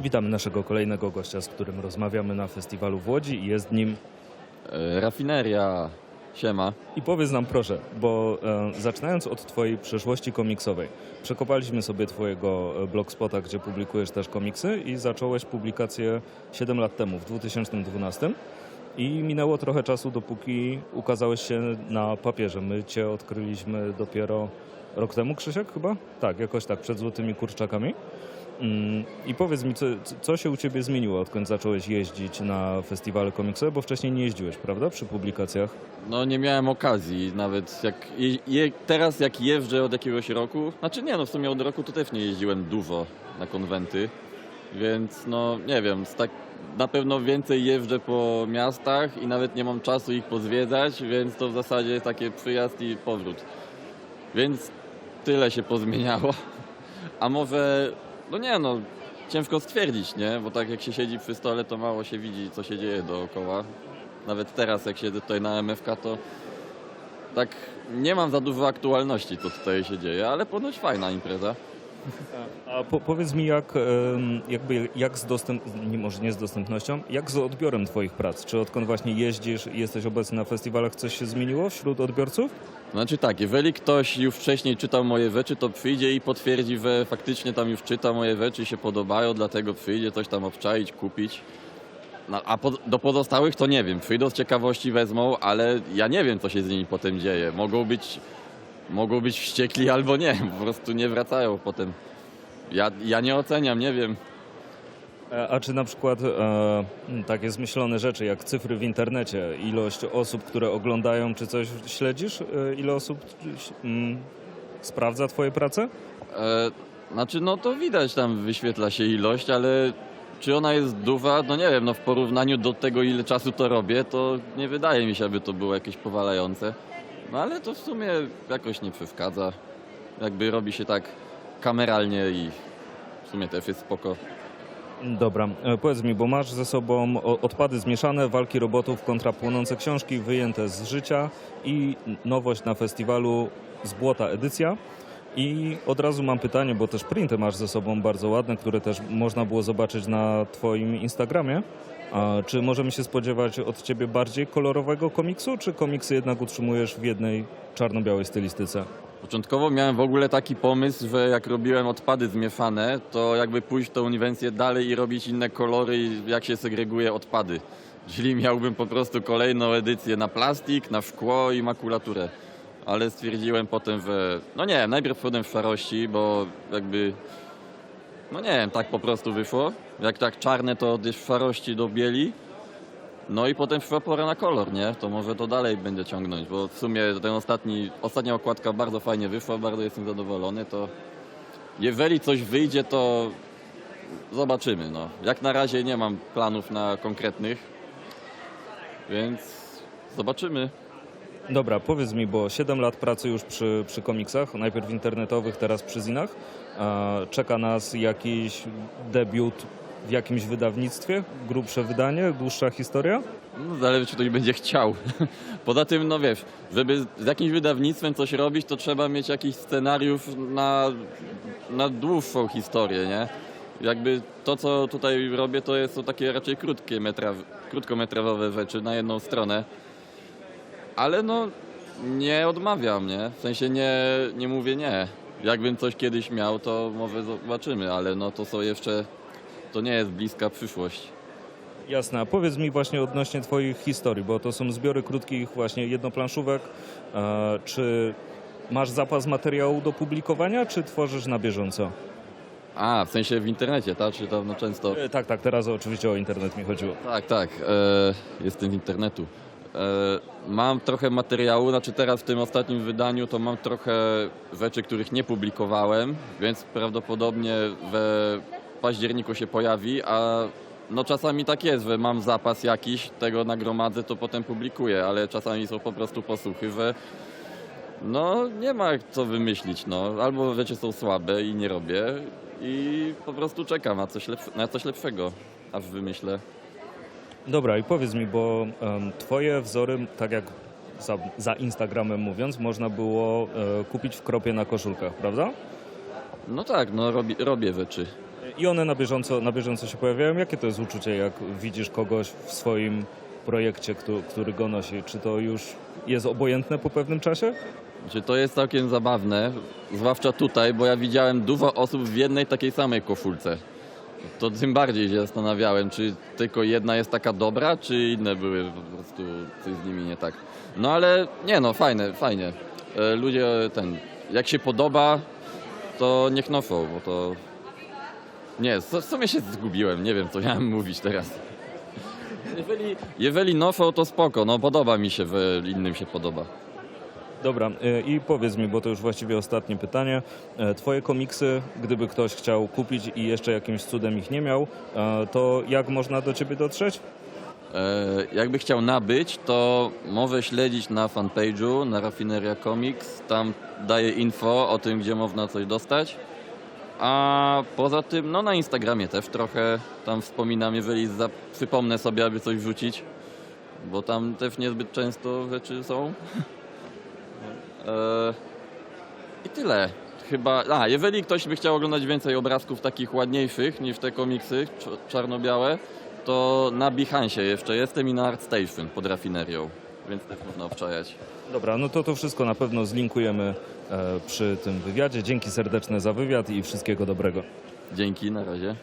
Witamy naszego kolejnego gościa, z którym rozmawiamy na festiwalu w Łodzi i jest nim. E, Rafineria, siema. I powiedz nam proszę, bo e, zaczynając od twojej przeszłości komiksowej, przekopaliśmy sobie twojego e, blogspota, gdzie publikujesz też komiksy i zacząłeś publikację 7 lat temu, w 2012. I minęło trochę czasu, dopóki ukazałeś się na papierze. My cię odkryliśmy dopiero rok temu, Krzysiek, chyba? Tak, jakoś tak, przed Złotymi Kurczakami. Mm, I powiedz mi, co, co się u ciebie zmieniło, odkąd zacząłeś jeździć na festiwale komiksowe, bo wcześniej nie jeździłeś, prawda, przy publikacjach? No nie miałem okazji, nawet jak je, je, teraz jak jeżdżę od jakiegoś roku, znaczy nie no w sumie od roku to też nie jeździłem dużo na konwenty, więc no nie wiem, tak, na pewno więcej jeżdżę po miastach i nawet nie mam czasu ich pozwiedzać, więc to w zasadzie jest takie przyjazd i powrót. Więc tyle się pozmieniało. A może, no nie no, ciężko stwierdzić, nie? Bo tak jak się siedzi przy stole, to mało się widzi, co się dzieje dookoła. Nawet teraz, jak siedzę tutaj na MFK, to tak nie mam za dużo aktualności, co tutaj się dzieje, ale ponoć fajna impreza. A po, powiedz mi, jak, jakby, jak z dostęp, nie, może nie z dostępnością, jak z odbiorem twoich prac? Czy odkąd właśnie jeździsz jesteś obecny na festiwalach, coś się zmieniło wśród odbiorców? Znaczy tak, jeżeli ktoś już wcześniej czytał moje rzeczy, to przyjdzie i potwierdzi, że faktycznie tam już czyta moje rzeczy i się podobają, dlatego przyjdzie coś tam obczaić, kupić. No, a po, do pozostałych to nie wiem, przyjdą z ciekawości, wezmą, ale ja nie wiem, co się z nimi potem dzieje. Mogą być, mogą być wściekli albo nie, po prostu nie wracają potem. Ja, ja nie oceniam, nie wiem. E, A czy na przykład e, takie zmyślone rzeczy jak cyfry w internecie, ilość osób, które oglądają, czy coś śledzisz? E, ile osób mm, sprawdza twoje prace? E, znaczy, no to widać tam wyświetla się ilość, ale czy ona jest duża? No nie wiem, no w porównaniu do tego, ile czasu to robię, to nie wydaje mi się, aby to było jakieś powalające. No ale to w sumie jakoś nie przeszkadza. Jakby robi się tak kameralnie i w sumie też jest spoko. Dobra, e, powiedz mi, bo masz ze sobą odpady zmieszane, walki robotów kontra płonące książki, wyjęte z życia i nowość na festiwalu z błota edycja. I od razu mam pytanie, bo też printy masz ze sobą bardzo ładne, które też można było zobaczyć na twoim Instagramie. A czy możemy się spodziewać od ciebie bardziej kolorowego komiksu, czy komiksy jednak utrzymujesz w jednej czarno-białej stylistyce? Początkowo miałem w ogóle taki pomysł, że jak robiłem odpady zmieszane, to jakby pójść tą inwencję dalej i robić inne kolory jak się segreguje odpady. Czyli miałbym po prostu kolejną edycję na plastik, na szkło i makulaturę. Ale stwierdziłem potem, że no nie najpierw wchodem w szarości, bo jakby no nie wiem, tak po prostu wyszło. Jak tak czarne to w szarości do bieli. No i potem przyszła pora na kolor, nie? To może to dalej będę ciągnąć, bo w sumie ten ostatni, ostatnia okładka bardzo fajnie wyszła, bardzo jestem zadowolony, to jeżeli coś wyjdzie, to zobaczymy, no. Jak na razie nie mam planów na konkretnych, więc zobaczymy. Dobra, powiedz mi, bo 7 lat pracy już przy, przy komiksach, najpierw internetowych, teraz przy zinach. Czeka nas jakiś debiut w jakimś wydawnictwie, grubsze wydanie, dłuższa historia? No, zależy, czy ktoś będzie chciał. Poza tym, no wiesz, żeby z jakimś wydawnictwem coś robić, to trzeba mieć jakiś scenariusz na, na dłuższą historię, nie? Jakby to, co tutaj robię, to jest to takie raczej krótkie metra, krótkometrażowe rzeczy na jedną stronę. Ale no, nie odmawiam, nie? W sensie nie, nie mówię nie. Jakbym coś kiedyś miał, to może zobaczymy, ale no to są jeszcze, to nie jest bliska przyszłość. Jasne, a powiedz mi właśnie odnośnie twoich historii, bo to są zbiory krótkich właśnie jednoplanszówek. E, Czy masz zapas materiału do publikowania, czy tworzysz na bieżąco? A, w sensie w internecie, tak? Czy tam no często... E, Tak, tak, teraz oczywiście o internet mi chodziło. Tak, tak. E, jestem z internetu. E, mam trochę materiału, znaczy teraz w tym ostatnim wydaniu to mam trochę rzeczy, których nie publikowałem, więc prawdopodobnie we październiku się pojawi, a no czasami tak jest, że mam zapas jakiś, tego nagromadzę, to potem publikuję, ale czasami są po prostu posłuchy, że no nie ma co wymyślić, no. Albo rzeczy są słabe i nie robię i po prostu czekam na coś, na coś lepszego, aż wymyślę. Dobra, i powiedz mi, bo em, twoje wzory, tak jak za, za Instagramem mówiąc, można było e, kupić w kropie na koszulkach, prawda? No tak, no robi, robię rzeczy. i one na bieżąco, na bieżąco się pojawiają. Jakie to jest uczucie, jak widzisz kogoś w swoim projekcie, który, który go nosi? Czy to już jest obojętne po pewnym czasie? Czy to jest całkiem zabawne, zwłaszcza tutaj, bo ja widziałem dużo osób w jednej takiej samej koszulce. To tym bardziej się zastanawiałem, czy tylko jedna jest taka dobra, czy inne były po prostu coś z nimi nie tak. No ale nie no, fajne, fajnie. E, Ludzie ten, jak się podoba, to niech noszą, bo to... Nie, w w sumie się zgubiłem, nie wiem co miałem mówić teraz. Jeżeli, jeżeli noszą, to spoko, no podoba mi się, że innym się podoba. Dobra, y, i powiedz mi, bo to już właściwie ostatnie pytanie. E, Twoje komiksy, gdyby ktoś chciał kupić i jeszcze jakimś cudem ich nie miał, e, to jak można do ciebie dotrzeć? E, jakby chciał nabyć, to może śledzić na fanpage'u, na Rafineria Comics. Tam daję info o tym, gdzie można coś dostać. A poza tym, no na Instagramie też trochę tam wspominam, jeżeli przypomnę sobie, aby coś wrzucić, bo tam też niezbyt często rzeczy są. e, I tyle. Chyba, a jeżeli ktoś by chciał oglądać więcej obrazków takich ładniejszych niż te komiksy cz- czarno-białe, to na Behance jeszcze jestem i na ArtStation pod rafinerią, więc też można obczajać. Dobra, no to to wszystko na pewno zlinkujemy e, przy tym wywiadzie. Dzięki serdeczne za wywiad i wszystkiego dobrego. Dzięki, na razie.